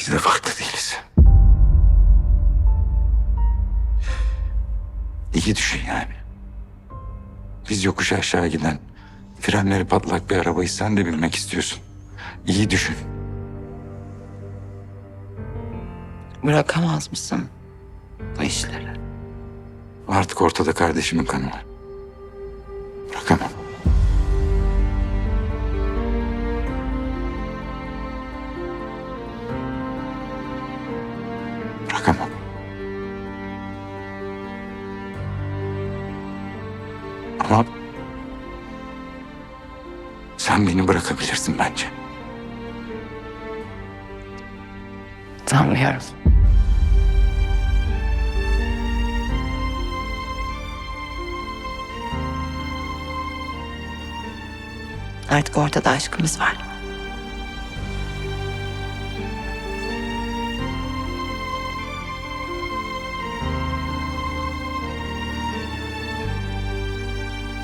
İkisi de farklı değiliz. İyi düşün yani. Biz yokuş aşağı giden, frenleri patlak bir arabayı sen de binmek istiyorsun. İyi düşün. Bırakamaz mısın bu işleri? Artık ortada kardeşimin kanı var. Bırakamam. Bırakamam. Ama sen beni bırakabilirsin bence. Sanmıyorum. Artık ortada aşkımız var.